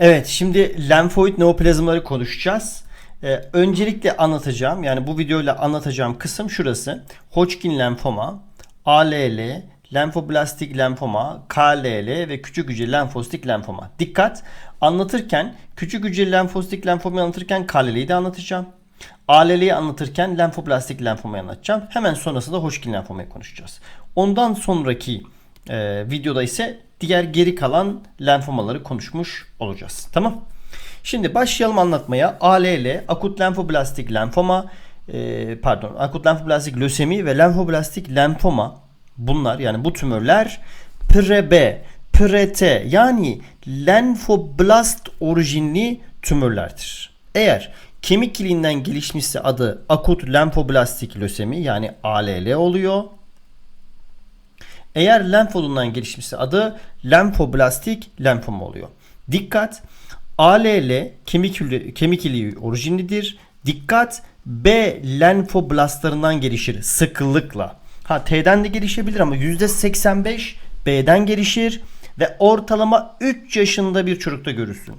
Evet şimdi lenfoid neoplazmaları konuşacağız. Ee, öncelikle anlatacağım yani bu videoyla anlatacağım kısım şurası. Hodgkin lenfoma, ALL, lenfoblastik lenfoma, KLL ve küçük hücre lenfositik lenfoma. Dikkat! Anlatırken küçük hücre lenfositik lenfomayı anlatırken KLL'yi de anlatacağım. ALL'yi anlatırken lenfoblastik lenfomayı anlatacağım. Hemen sonrasında Hodgkin lenfomayı konuşacağız. Ondan sonraki e, videoda ise diğer geri kalan lenfomaları konuşmuş olacağız. Tamam. Şimdi başlayalım anlatmaya. ALL, akut lenfoblastik lenfoma, e, pardon, akut lenfoblastik lösemi ve lenfoblastik lenfoma bunlar yani bu tümörler pre-B, pre-T yani lenfoblast orijinli tümörlerdir. Eğer kemik kiliğinden gelişmişse adı akut lenfoblastik lösemi yani ALL oluyor. Eğer lenfodundan gelişmişse adı lenfoblastik lenfoma oluyor. Dikkat! ALL kemik, kemik iliği orijinlidir. Dikkat! B lenfoblastlarından gelişir sıklıkla. Ha T'den de gelişebilir ama %85 B'den gelişir ve ortalama 3 yaşında bir çocukta görürsün.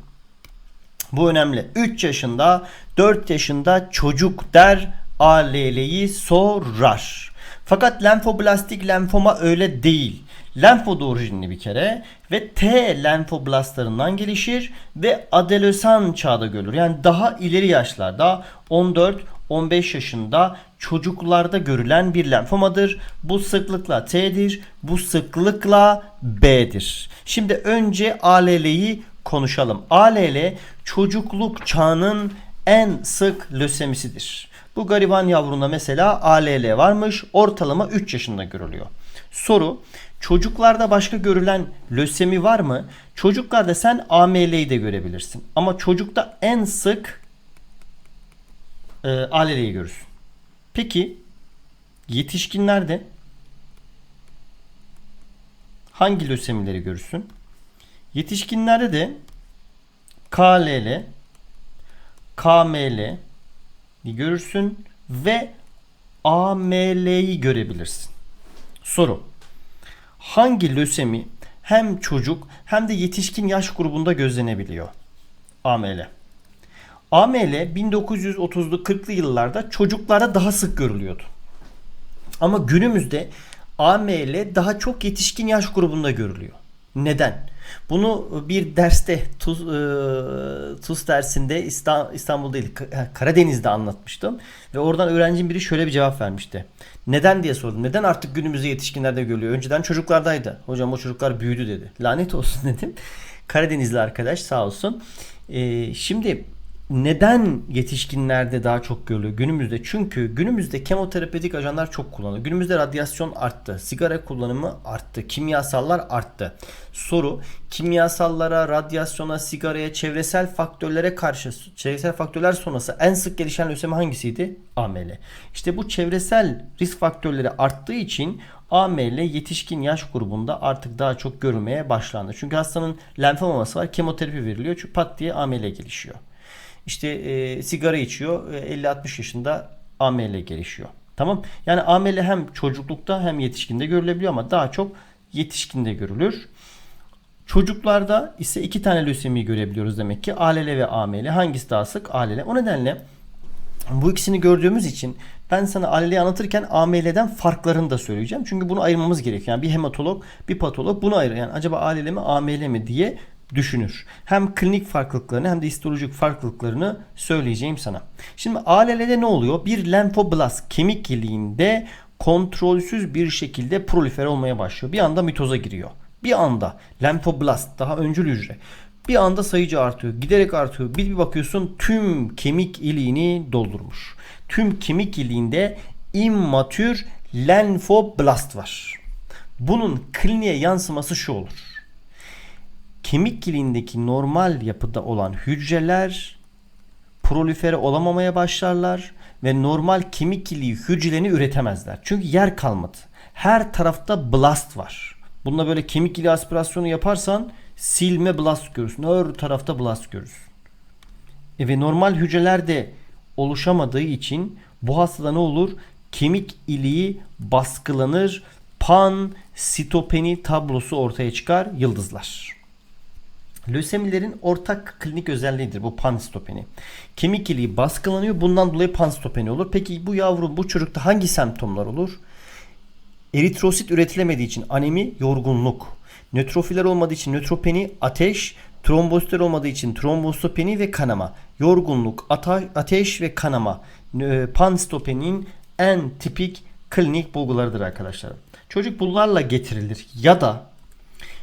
Bu önemli. 3 yaşında, 4 yaşında çocuk der ALL'yi sorar. Fakat lenfoblastik lenfoma öyle değil. Lenfod orijinli bir kere ve T lenfoblastlarından gelişir ve adolesan çağda görülür. Yani daha ileri yaşlarda 14-15 yaşında çocuklarda görülen bir lenfomadır. Bu sıklıkla T'dir. Bu sıklıkla B'dir. Şimdi önce ALL'yi konuşalım. ALL çocukluk çağının en sık lösemisidir. Bu gariban yavrunda mesela ALL varmış. Ortalama 3 yaşında görülüyor. Soru çocuklarda başka görülen lösemi var mı? Çocuklarda sen AML'yi de görebilirsin. Ama çocukta en sık e, ALL'yi görürsün. Peki yetişkinlerde hangi lösemileri görürsün? Yetişkinlerde de KLL, KML görürsün ve AML'yi görebilirsin. Soru. Hangi lösemi hem çocuk hem de yetişkin yaş grubunda gözlenebiliyor? AML. AML 1930'lu 40'lı yıllarda çocuklarda daha sık görülüyordu. Ama günümüzde AML daha çok yetişkin yaş grubunda görülüyor. Neden? Bunu bir derste TUS, e, TUS dersinde İstanbul değil Karadeniz'de anlatmıştım. Ve oradan öğrencim biri şöyle bir cevap vermişti. Neden diye sordum. Neden artık günümüzde yetişkinlerde görülüyor? Önceden çocuklardaydı. Hocam o çocuklar büyüdü dedi. Lanet olsun dedim. Karadenizli arkadaş sağ olsun. Ee, şimdi neden yetişkinlerde daha çok görülüyor günümüzde? Çünkü günümüzde kemoterapetik ajanlar çok kullanılıyor. Günümüzde radyasyon arttı. Sigara kullanımı arttı. Kimyasallar arttı. Soru kimyasallara, radyasyona, sigaraya, çevresel faktörlere karşı çevresel faktörler sonrası en sık gelişen lösemi hangisiydi? AML. İşte bu çevresel risk faktörleri arttığı için AML yetişkin yaş grubunda artık daha çok görülmeye başlandı. Çünkü hastanın lenfomaması var. Kemoterapi veriliyor. Çünkü pat diye AML gelişiyor. İşte e, sigara içiyor. E, 50-60 yaşında AML gelişiyor. Tamam. Yani AML hem çocuklukta hem yetişkinde görülebiliyor ama daha çok yetişkinde görülür. Çocuklarda ise iki tane lösemi görebiliyoruz demek ki. ALL ve AML. Hangisi daha sık? ALL. O nedenle bu ikisini gördüğümüz için ben sana ALL'yi anlatırken AML'den farklarını da söyleyeceğim. Çünkü bunu ayırmamız gerekiyor. Yani bir hematolog, bir patolog bunu ayırır. Yani acaba ALL mi, AML mi diye düşünür. Hem klinik farklılıklarını hem de histolojik farklılıklarını söyleyeceğim sana. Şimdi ALL'de ne oluyor? Bir lenfoblast kemik iliğinde kontrolsüz bir şekilde prolifer olmaya başlıyor. Bir anda mitoza giriyor. Bir anda lenfoblast daha öncül hücre bir anda sayıcı artıyor. Giderek artıyor. Bir, bir bakıyorsun tüm kemik iliğini doldurmuş. Tüm kemik iliğinde immatür lenfoblast var. Bunun kliniğe yansıması şu olur kemik kiliğindeki normal yapıda olan hücreler prolifere olamamaya başlarlar ve normal kemik kiliği hücrelerini üretemezler. Çünkü yer kalmadı. Her tarafta blast var. Bununla böyle kemik kiliği aspirasyonu yaparsan silme blast görürsün. Her tarafta blast görürsün. E ve normal hücreler de oluşamadığı için bu hastada ne olur? Kemik iliği baskılanır. Pan sitopeni tablosu ortaya çıkar. Yıldızlar. Lösemilerin ortak klinik özelliğidir bu panstopeni. Kemik iliği baskılanıyor. Bundan dolayı panstopeni olur. Peki bu yavru bu çocukta hangi semptomlar olur? Eritrosit üretilemediği için anemi, yorgunluk. Nötrofiller olmadığı için nötropeni, ateş. Trombositler olmadığı için trombositopeni ve kanama. Yorgunluk, ata- ateş ve kanama. Nö- Panstopenin en tipik klinik bulgularıdır arkadaşlar. Çocuk bunlarla getirilir ya da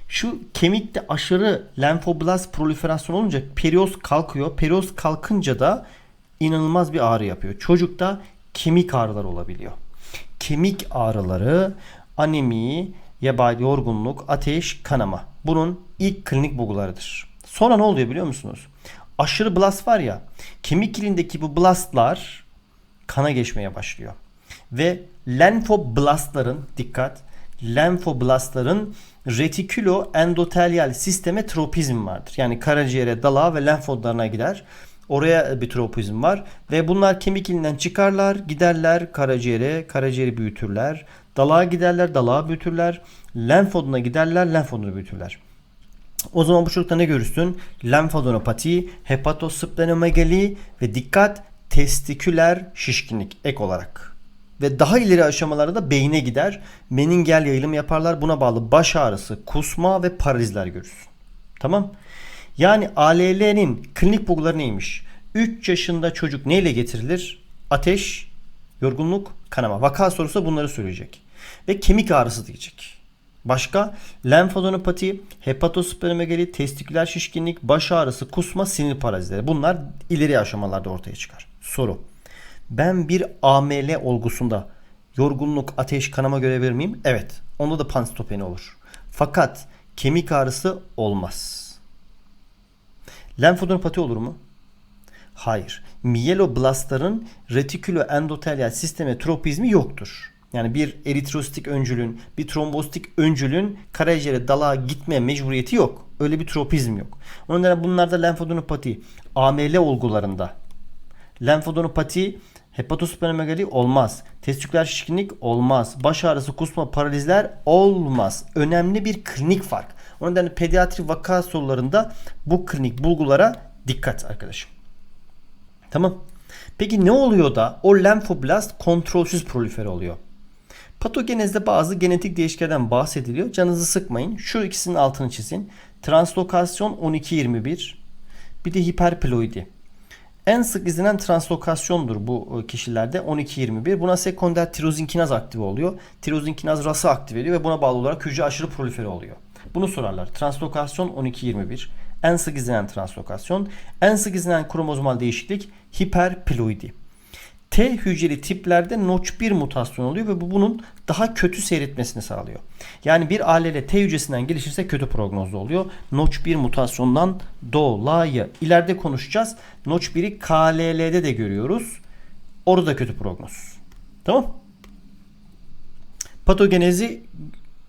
şu kemikte aşırı lenfoblast proliferasyon olunca perioz kalkıyor. Perioz kalkınca da inanılmaz bir ağrı yapıyor. Çocukta kemik ağrıları olabiliyor. Kemik ağrıları, anemi, yabani yorgunluk, ateş, kanama. Bunun ilk klinik bulgularıdır. Sonra ne oluyor biliyor musunuz? Aşırı blast var ya, kemik ilindeki bu blastlar kana geçmeye başlıyor. Ve lenfoblastların dikkat lenfoblastların retikülo endotelyal sisteme tropizm vardır. Yani karaciğere, dalağa ve lenf nodlarına gider. Oraya bir tropizm var ve bunlar kemik ilinden çıkarlar, giderler karaciğere, karaciğeri büyütürler. Dalağa giderler, dalağı büyütürler. Lenf noduna giderler, lenf nodunu büyütürler. O zaman bu çocukta ne görürsün? Lenfadenopati, hepatosplenomegali ve dikkat testiküler şişkinlik ek olarak. Ve daha ileri aşamalarda da beyne gider. Meningel yayılım yaparlar. Buna bağlı baş ağrısı, kusma ve paralizler görürsün. Tamam. Yani ALL'nin klinik bulguları neymiş? 3 yaşında çocuk neyle getirilir? Ateş, yorgunluk, kanama. Vaka sorusu bunları söyleyecek. Ve kemik ağrısı diyecek. Başka lenfadenopati, hepatosplenomegali, testiküler şişkinlik, baş ağrısı, kusma, sinir parazitleri. Bunlar ileri aşamalarda ortaya çıkar. Soru. Ben bir AML olgusunda yorgunluk, ateş, kanama görebilir miyim? Evet. Onda da panstopeni olur. Fakat kemik ağrısı olmaz. Lenfadenopati olur mu? Hayır. Mieloblastların retikülo endotelyal sisteme tropizmi yoktur. Yani bir eritrositik öncülün, bir trombositik öncülün karaciğere dalağa gitme mecburiyeti yok. Öyle bir tropizm yok. Onun nedenle bunlarda lenfadenopati AML olgularında lenfadenopati hepatosplenomegali olmaz. Testiküler şişkinlik olmaz. Baş ağrısı, kusma, paralizler olmaz. Önemli bir klinik fark. O nedenle pediatri vaka sorularında bu klinik bulgulara dikkat arkadaşım. Tamam. Peki ne oluyor da o lenfoblast kontrolsüz prolifere oluyor? Patogenezde bazı genetik değişkenlerden bahsediliyor. Canınızı sıkmayın. Şu ikisinin altını çizin. Translokasyon 12-21 bir de hiperploidi. En sık izlenen translokasyondur bu e, kişilerde 12-21. Buna sekonder tirozinkinaz aktive oluyor. Tirozinkinaz rası aktive ediyor ve buna bağlı olarak hücre aşırı prolifere oluyor. Bunu sorarlar. Translokasyon 12-21. En sık izlenen translokasyon. En sık izlenen kromozomal değişiklik hiperploidi. T hücreli tiplerde Notch1 mutasyon oluyor ve bu bunun daha kötü seyretmesini sağlıyor. Yani bir ALL T hücresinden gelişirse kötü prognozlu oluyor. Notch1 mutasyondan dolayı. İleride konuşacağız. Notch1'i KLL'de de görüyoruz. Orada kötü prognoz. Tamam. Patogenezi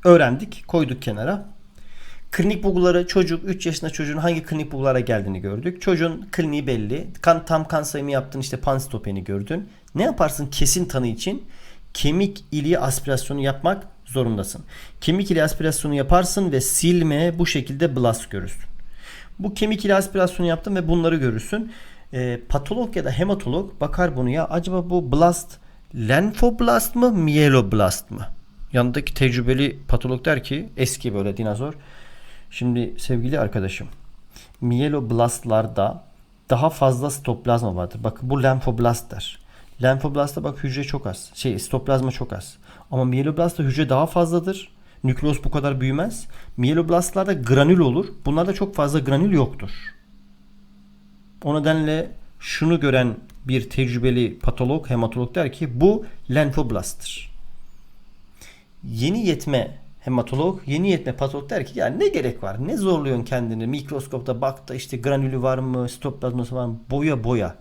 öğrendik. Koyduk kenara. Klinik bulguları çocuk 3 yaşında çocuğun hangi klinik bulgulara geldiğini gördük. Çocuğun kliniği belli. Kan, tam kan sayımı yaptın işte panstopeni gördün. Ne yaparsın kesin tanı için? Kemik iliği aspirasyonu yapmak zorundasın. Kemik iliği aspirasyonu yaparsın ve silme bu şekilde blast görürsün. Bu kemik iliği aspirasyonu yaptın ve bunları görürsün. E, patolog ya da hematolog bakar bunu ya acaba bu blast lenfoblast mı mieloblast mı? Yanındaki tecrübeli patolog der ki eski böyle dinozor. Şimdi sevgili arkadaşım mieloblastlarda daha fazla stoplazma vardır. Bak bu lenfoblast der. Lenfoblastta bak hücre çok az. Şey stoplazma çok az. Ama mieloblastta hücre daha fazladır. Nükleus bu kadar büyümez. Mieloblastlarda granül olur. Bunlarda çok fazla granül yoktur. O nedenle şunu gören bir tecrübeli patolog, hematolog der ki bu lenfoblasttır. Yeni yetme hematolog, yeni yetme patolog der ki yani ne gerek var? Ne zorluyorsun kendini? Mikroskopta bak da işte granülü var mı? Stoplazması var mı? Boya boya.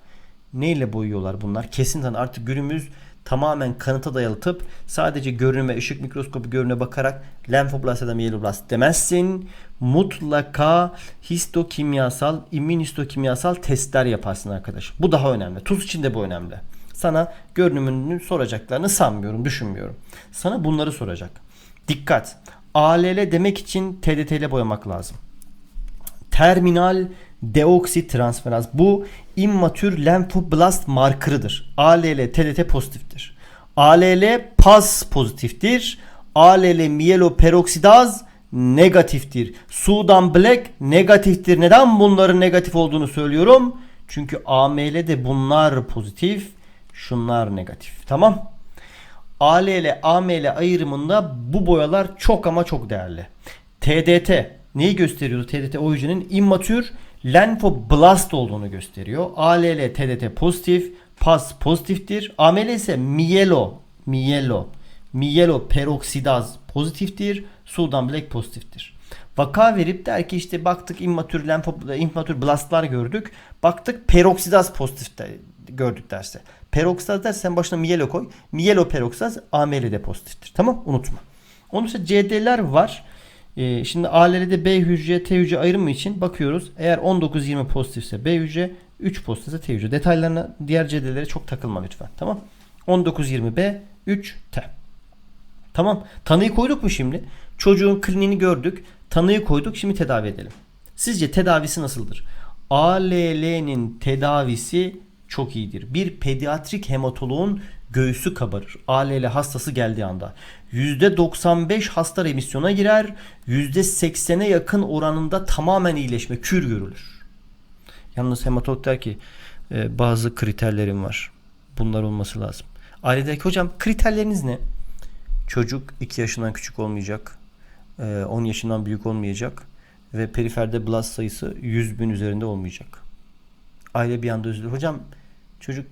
Neyle boyuyorlar bunlar? Kesin artık günümüz tamamen kanıta dayalı tıp. Sadece görünme, ışık mikroskopu görünüme bakarak lenfoblast ya da mieloblast demezsin. Mutlaka histokimyasal, immün histokimyasal testler yaparsın arkadaş. Bu daha önemli. Tuz için de bu önemli. Sana görünümünü soracaklarını sanmıyorum, düşünmüyorum. Sana bunları soracak. Dikkat. ALL demek için TDT ile boyamak lazım. terminal deoksitransferaz. Bu immatür lenfoblast markırıdır. ALL TDT pozitiftir. ALL PAS pozitiftir. ALL mieloperoksidaz negatiftir. Sudan Black negatiftir. Neden bunların negatif olduğunu söylüyorum? Çünkü AML'de bunlar pozitif, şunlar negatif. Tamam? ALL AML ayrımında bu boyalar çok ama çok değerli. TDT neyi gösteriyordu? TDT o hücrenin immatür lenfoblast olduğunu gösteriyor. ALL TDT pozitif, PAS pozitiftir. AML ise mielo, mielo, mielo peroksidaz pozitiftir. Sudan Black pozitiftir. Vaka verip der ki işte baktık immatür lenfo, immatür blastlar gördük. Baktık peroksidaz pozitif de, gördük derse. Peroksidaz dersen başına mielo koy. Mielo peroksidaz AML'de pozitiftir. Tamam unutma. Onun için CD'ler var. Ee, şimdi ALL'de B hücre T hücre ayrımı için bakıyoruz. Eğer 19-20 pozitifse B hücre 3 pozitifse T hücre. Detaylarına diğer CD'lere çok takılma lütfen. Tamam. 19-20 B 3 T. Tamam. Tanıyı koyduk mu şimdi? Çocuğun kliniğini gördük. Tanıyı koyduk. Şimdi tedavi edelim. Sizce tedavisi nasıldır? ALL'nin tedavisi çok iyidir. Bir pediatrik hematoloğun göğsü kabarır. ALL hastası geldiği anda. %95 hasta remisyona girer. %80'e yakın oranında tamamen iyileşme, kür görülür. Yalnız hematolog der ki e, bazı kriterlerim var. Bunlar olması lazım. Ailedeki hocam kriterleriniz ne? Çocuk 2 yaşından küçük olmayacak. 10 yaşından büyük olmayacak. Ve periferde blast sayısı 100 bin üzerinde olmayacak. Aile bir anda üzülür. Hocam çocuk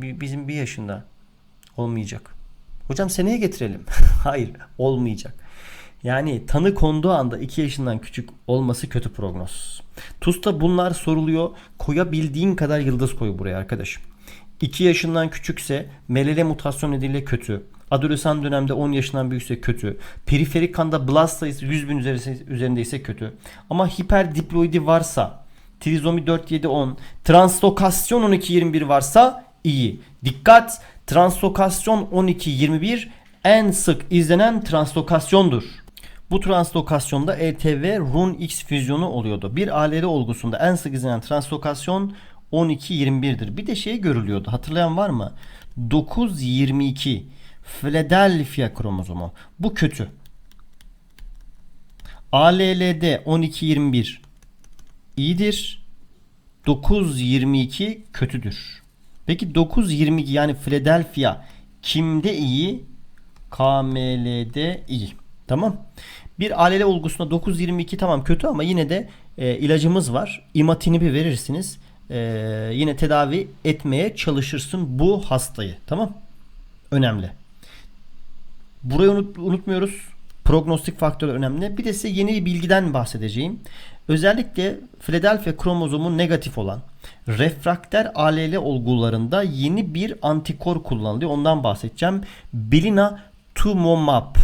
bizim bir yaşında olmayacak. Hocam seneye getirelim. Hayır olmayacak. Yani tanı konduğu anda 2 yaşından küçük olması kötü prognoz. TUS'ta bunlar soruluyor. Koyabildiğin kadar yıldız koy buraya arkadaşım. 2 yaşından küçükse melele mutasyon nedeniyle kötü. Adolesan dönemde 10 yaşından büyükse kötü. Periferik kanda blast sayısı 100 bin üzerindeyse kötü. Ama hiperdiploidi varsa, trizomi 4 7 10, translokasyon 12 21 varsa iyi. Dikkat! Translokasyon 12 21 en sık izlenen translokasyondur. Bu translokasyonda ETV RUN X füzyonu oluyordu. Bir ALR olgusunda en sık izlenen translokasyon 12-21'dir. Bir de şey görülüyordu. Hatırlayan var mı? 9-22 Philadelphia kromozomu. Bu kötü. ALL'de 12-21 iyidir. 9-22 kötüdür. Peki 9-22 yani Philadelphia kimde iyi? KML'de iyi. Tamam. Bir ALL olgusunda 9-22 tamam kötü ama yine de e, ilacımız var. İmatinibi verirsiniz. E, yine tedavi etmeye çalışırsın bu hastayı. Tamam. Önemli. Burayı unut, unutmuyoruz. Prognostik faktör önemli. Bir de size yeni bir bilgiden bahsedeceğim. Özellikle Philadelphia kromozomu negatif olan refrakter ALL olgularında yeni bir antikor kullanılıyor. Ondan bahsedeceğim. Belina Tumomab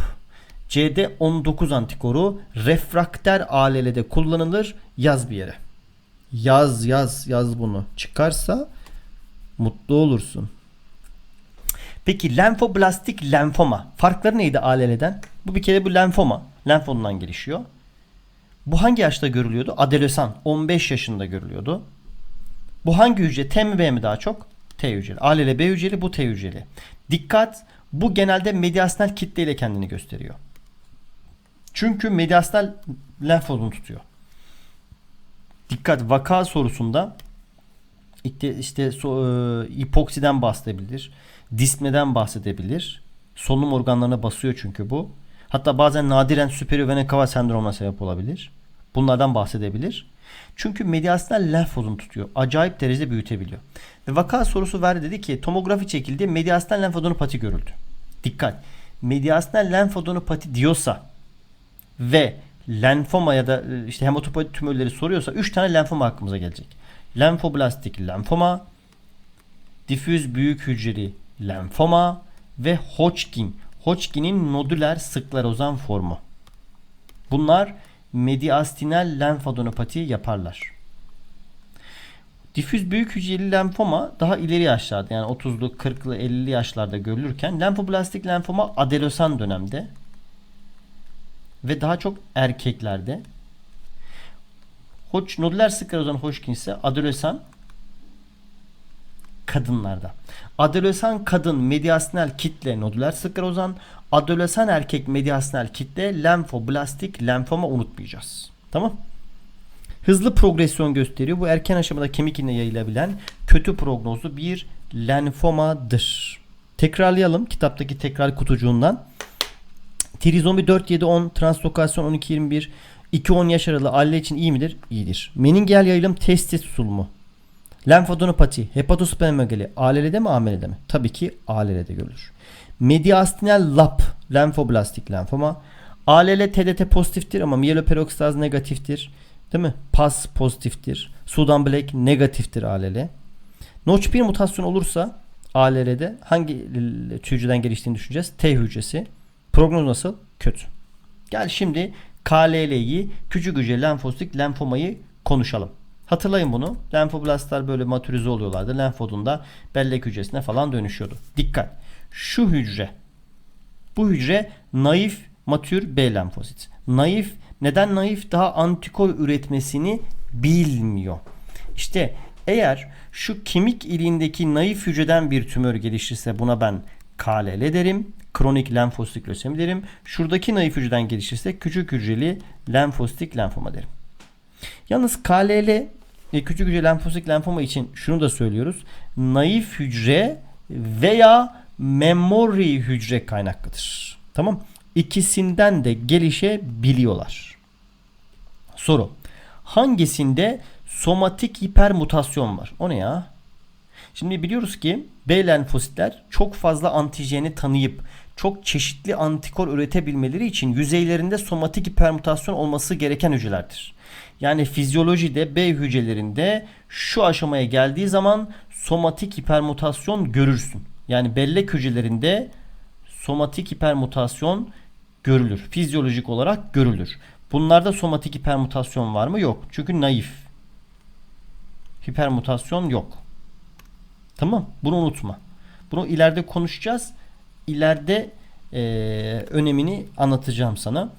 CD19 antikoru refrakter ALL'de kullanılır. Yaz bir yere. Yaz yaz yaz bunu. Çıkarsa mutlu olursun. Peki lenfoblastik lenfoma. Farkları neydi ALL'den? Bu bir kere bu lenfoma. Lenfondan gelişiyor. Bu hangi yaşta görülüyordu? Adolesan 15 yaşında görülüyordu. Bu hangi hücre? T mi B mi daha çok? T hücreli. ALL B hücreli bu T hücreli. Dikkat bu genelde mediastinal kitle ile kendini gösteriyor. Çünkü mediastinal lenf tutuyor. Dikkat vaka sorusunda işte, işte so, e, hipoksiden bahsedebilir. Dismeden bahsedebilir. Solunum organlarına basıyor çünkü bu. Hatta bazen nadiren superior vena cava sendromuna sebep olabilir. Bunlardan bahsedebilir. Çünkü mediastinal lenf nodunu tutuyor. Acayip derecede büyütebiliyor. Ve vaka sorusu verdi dedi ki tomografi çekildi. Mediastinal lenf nodonopati görüldü. Dikkat. Mediastinal lenf nodonopati diyorsa ve lenfoma ya da e, işte hematopati tümörleri soruyorsa 3 tane lenfoma hakkımıza gelecek. Lenfoblastik lenfoma, difüz büyük hücreli lenfoma ve Hodgkin. Hodgkin'in nodüler sklerozan formu. Bunlar mediastinal lenfadonopati yaparlar. Difüz büyük hücreli lenfoma daha ileri yaşlarda yani 30'lu, 40'lı, 50'li yaşlarda görülürken lenfoblastik lenfoma adolesan dönemde ve daha çok erkeklerde. Hoç, nodüler sklerozan Hodgkin ise adolesan kadınlarda. Adolesan kadın mediastinal kitle nodüler sklerozan, adolesan erkek mediastinal kitle lenfoblastik lenfoma unutmayacağız. Tamam? Hızlı progresyon gösteriyor. Bu erken aşamada kemik iline yayılabilen kötü prognozlu bir lenfomadır. Tekrarlayalım kitaptaki tekrar kutucuğundan. Trizomi 4 7 10 translokasyon 12 21 2 10 yaş aralığı aile için iyi midir? İyidir. Meningel yayılım testis sulmu. Lenfadonopati, hepatosplenomegali ALL'de mi AML'de mi? Tabii ki ALL'de görülür. Mediastinal lap, lenfoblastik lenfoma. ALL TDT pozitiftir ama mieloperokstaz negatiftir. Değil mi? PAS pozitiftir. Sudan Black negatiftir ALL. Notch 1 mutasyon olursa ALL'de hangi hücreden geliştiğini düşüneceğiz. T hücresi. Prognoz nasıl? Kötü. Gel şimdi KLL'yi, küçük hücre lenfositik lenfomayı konuşalım. Hatırlayın bunu. Lenfoblastlar böyle matürize oluyorlardı. Lenfodunda bellek hücresine falan dönüşüyordu. Dikkat. Şu hücre. Bu hücre naif matür B lenfosit. Naif neden naif? Daha antikor üretmesini bilmiyor. İşte eğer şu kemik iliğindeki naif hücreden bir tümör gelişirse buna ben KLL derim. Kronik lenfositik lösemi derim. Şuradaki naif hücreden gelişirse küçük hücreli lenfositik lenfoma derim. Yalnız KLL e, küçük hücre lenfositik lenfoma için şunu da söylüyoruz. Naif hücre veya memory hücre kaynaklıdır. Tamam. İkisinden de gelişebiliyorlar. Soru. Hangisinde somatik hipermutasyon var? O ne ya? Şimdi biliyoruz ki B lenfositler çok fazla antijeni tanıyıp çok çeşitli antikor üretebilmeleri için yüzeylerinde somatik hipermutasyon olması gereken hücrelerdir. Yani fizyolojide B hücrelerinde şu aşamaya geldiği zaman somatik hipermutasyon görürsün. Yani bellek hücrelerinde somatik hipermutasyon görülür. Fizyolojik olarak görülür. Bunlarda somatik hipermutasyon var mı? Yok. Çünkü naif. Hipermutasyon yok. Tamam. Bunu unutma. Bunu ileride konuşacağız. İleride e, önemini anlatacağım sana.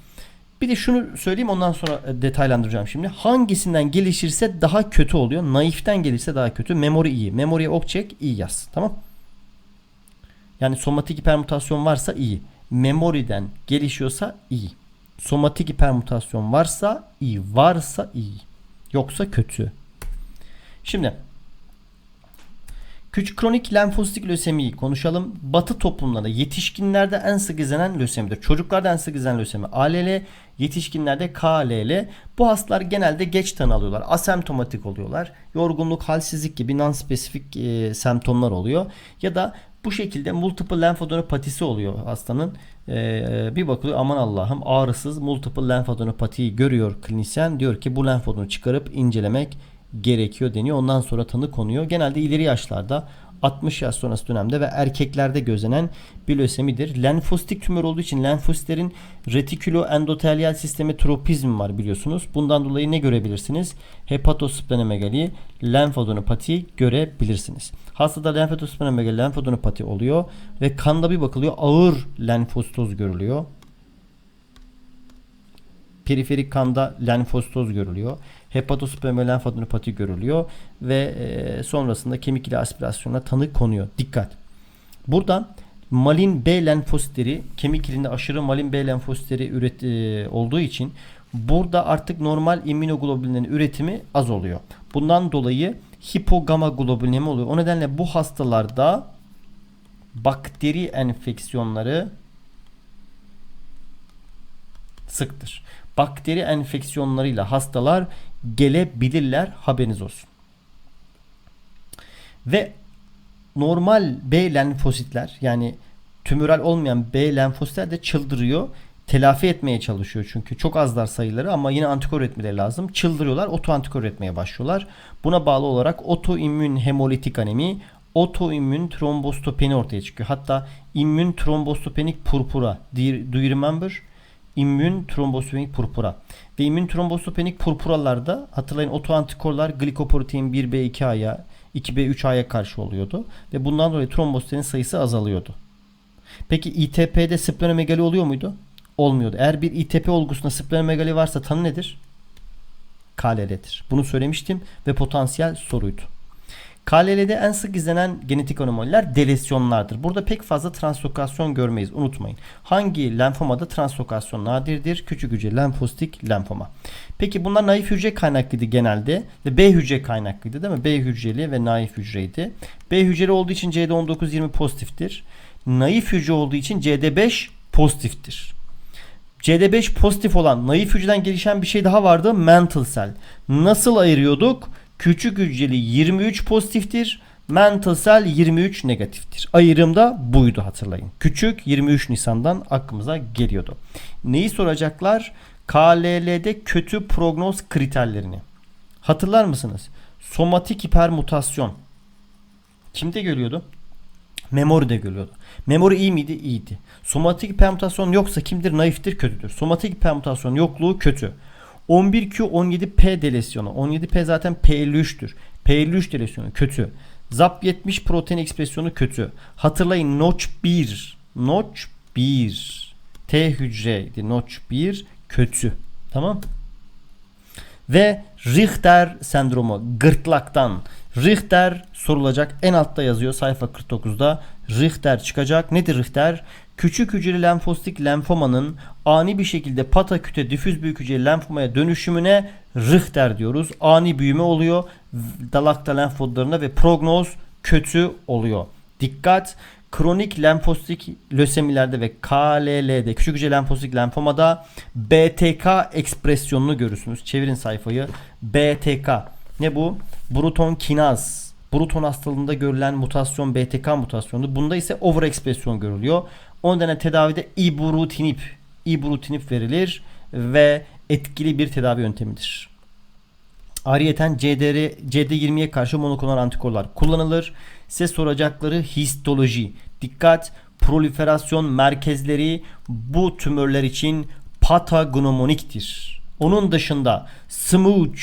Bir de şunu söyleyeyim ondan sonra e, detaylandıracağım şimdi. Hangisinden gelişirse daha kötü oluyor. Naiften gelirse daha kötü. Memory iyi. Memory'e ok çek iyi yaz. Tamam. Yani somatik hipermutasyon varsa iyi. Memory'den gelişiyorsa iyi. Somatik hipermutasyon varsa iyi. Varsa iyi. Yoksa kötü. Şimdi Küçük kronik lenfositik lösemiyi konuşalım. Batı toplumlarında yetişkinlerde en sık izlenen lösemidir. Çocuklarda en sık izlenen lösemi ALL, yetişkinlerde KLL. Bu hastalar genelde geç tanı alıyorlar. Asemptomatik oluyorlar. Yorgunluk, halsizlik gibi non-spesifik e, semptomlar oluyor. Ya da bu şekilde multiple lenfadonopatisi oluyor hastanın. Ee, bir bakılıyor aman Allah'ım ağrısız multiple lenfadonopatiyi görüyor klinisyen. Diyor ki bu lenfodonu çıkarıp incelemek gerekiyor deniyor. Ondan sonra tanı konuyor. Genelde ileri yaşlarda 60 yaş sonrası dönemde ve erkeklerde gözlenen bir lösemidir. Lenfositik tümör olduğu için lenfositlerin retikülo endotelyal sistemi tropizm var biliyorsunuz. Bundan dolayı ne görebilirsiniz? Hepatosplenomegali, lenfadonopati görebilirsiniz. Hastada lenfadosplenomegali, lenfadonopati oluyor ve kanda bir bakılıyor ağır lenfositoz görülüyor. Periferik kanda lenfositoz görülüyor. Hepatospermia lenfadenopati görülüyor ve e, sonrasında kemik ile aspirasyona tanı konuyor. Dikkat. Burada malin B lenfositleri kemik ilinde aşırı malin B lenfositleri üret e, olduğu için burada artık normal immünoglobulinin üretimi az oluyor. Bundan dolayı hipogama globulemi oluyor. O nedenle bu hastalarda bakteri enfeksiyonları sıktır. Bakteri enfeksiyonlarıyla hastalar gelebilirler haberiniz olsun. Ve normal B lenfositler yani tümöral olmayan B lenfositler de çıldırıyor. Telafi etmeye çalışıyor çünkü çok azlar sayıları ama yine antikor üretmeleri lazım. Çıldırıyorlar, oto antikor üretmeye başlıyorlar. Buna bağlı olarak otoimmün hemolitik anemi, otoimmün trombostopeni ortaya çıkıyor. Hatta immün trombostopenik purpura. Do you remember? İmmün trombositopenik purpura. Ve immün trombositopenik purpuralarda hatırlayın otoantikorlar glikoprotein 1B2A'ya 2B3A'ya karşı oluyordu. Ve bundan dolayı trombositlerin sayısı azalıyordu. Peki ITP'de splenomegali oluyor muydu? Olmuyordu. Eğer bir ITP olgusunda splenomegali varsa tanı nedir? KLL'dir. Bunu söylemiştim ve potansiyel soruydu. KLL'de en sık izlenen genetik anomaliler delesyonlardır. Burada pek fazla translokasyon görmeyiz. Unutmayın. Hangi lenfomada translokasyon nadirdir? Küçük hücre lenfositik lenfoma. Peki bunlar naif hücre kaynaklıydı genelde ve B hücre kaynaklıydı değil mi? B hücreli ve naif hücreydi. B hücreli olduğu için CD19-20 pozitiftir. Naif hücre olduğu için CD5 pozitiftir. CD5 pozitif olan naif hücreden gelişen bir şey daha vardı. Mantle cell. Nasıl ayırıyorduk? Küçük hücreli 23 pozitiftir. Mantle cell 23 negatiftir. Ayrım da buydu hatırlayın. Küçük 23 Nisan'dan aklımıza geliyordu. Neyi soracaklar? KLL'de kötü prognoz kriterlerini. Hatırlar mısınız? Somatik hipermutasyon. Kimde görüyordu? Memory de görüyordu. Memory iyi miydi? İyiydi. Somatik hipermutasyon yoksa kimdir? Naiftir, kötüdür. Somatik hipermutasyon yokluğu kötü. 11Q17P delesyonu. 17P zaten P53'tür. P53 delesyonu kötü. ZAP70 protein ekspresyonu kötü. Hatırlayın Notch 1. Notch 1. T hücreydi. Notch 1 kötü. Tamam. Ve Richter sendromu gırtlaktan. Richter sorulacak. En altta yazıyor sayfa 49'da. Richter çıkacak. Nedir Richter? Küçük hücreli lenfositik lenfomanın ani bir şekilde pataküte difüz büyük hücreli lenfomaya dönüşümüne Richter diyoruz. Ani büyüme oluyor dalakta lenfodlarında ve prognoz kötü oluyor. Dikkat! Kronik lenfositik lösemilerde ve KLL'de küçük hücre lenfositik lenfomada BTK ekspresyonunu görürsünüz. Çevirin sayfayı. BTK. Ne bu? Bruton kinaz. Bruton hastalığında görülen mutasyon BTK mutasyonu. Bunda ise overekspresyon görülüyor. O nedenle tedavide ibrutinib, ibrutinib verilir ve etkili bir tedavi yöntemidir. Ayrıyeten CDR, CD20'ye karşı monoklonal antikorlar kullanılır. Size soracakları histoloji. Dikkat! Proliferasyon merkezleri bu tümörler için patagnomoniktir. Onun dışında smooch,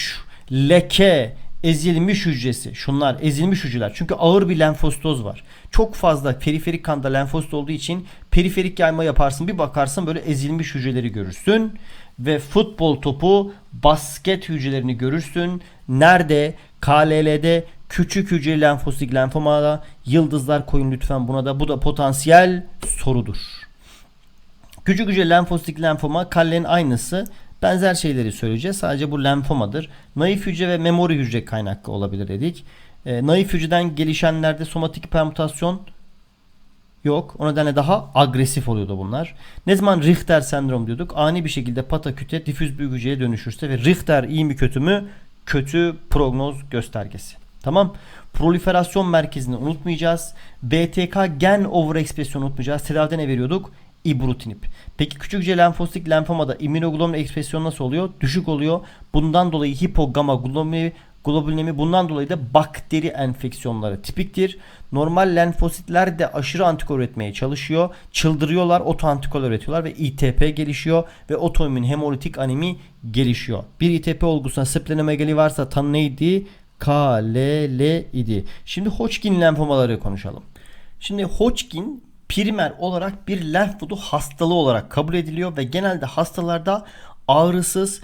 leke, ezilmiş hücresi. Şunlar ezilmiş hücreler. Çünkü ağır bir lenfositoz var. Çok fazla periferik kanda lenfosit olduğu için periferik yayma yaparsın. Bir bakarsın böyle ezilmiş hücreleri görürsün. Ve futbol topu basket hücrelerini görürsün. Nerede? KLL'de küçük hücreli lenfositik lenfomada yıldızlar koyun lütfen buna da. Bu da potansiyel sorudur. Küçük hücre lenfositik lenfoma kallenin aynısı. Benzer şeyleri söyleyeceğiz. Sadece bu lenfomadır. Naif hücre ve memori hücre kaynaklı olabilir dedik. E, naif hücreden gelişenlerde somatik hipermutasyon yok. O nedenle daha agresif oluyordu bunlar. Ne zaman Richter sendrom diyorduk? Ani bir şekilde pataküte difüz büyük hücreye dönüşürse ve Richter iyi mi kötü mü? Kötü prognoz göstergesi. Tamam. Proliferasyon merkezini unutmayacağız. BTK gen overekspresyonu unutmayacağız. Tedavide ne veriyorduk? İbrutinib. Peki küçük hücre lenfositik lenfomada immünoglobulin ekspresyonu nasıl oluyor? Düşük oluyor. Bundan dolayı hipogama globulinemi bundan dolayı da bakteri enfeksiyonları tipiktir. Normal lenfositler de aşırı antikor üretmeye çalışıyor. Çıldırıyorlar, otoantikor üretiyorlar ve ITP gelişiyor ve otoimmün hemolitik anemi gelişiyor. Bir ITP olgusuna splenomegali varsa tanı neydi? KLL idi. Şimdi Hodgkin lenfomaları konuşalım. Şimdi Hodgkin primer olarak bir lenf nodu hastalığı olarak kabul ediliyor ve genelde hastalarda ağrısız,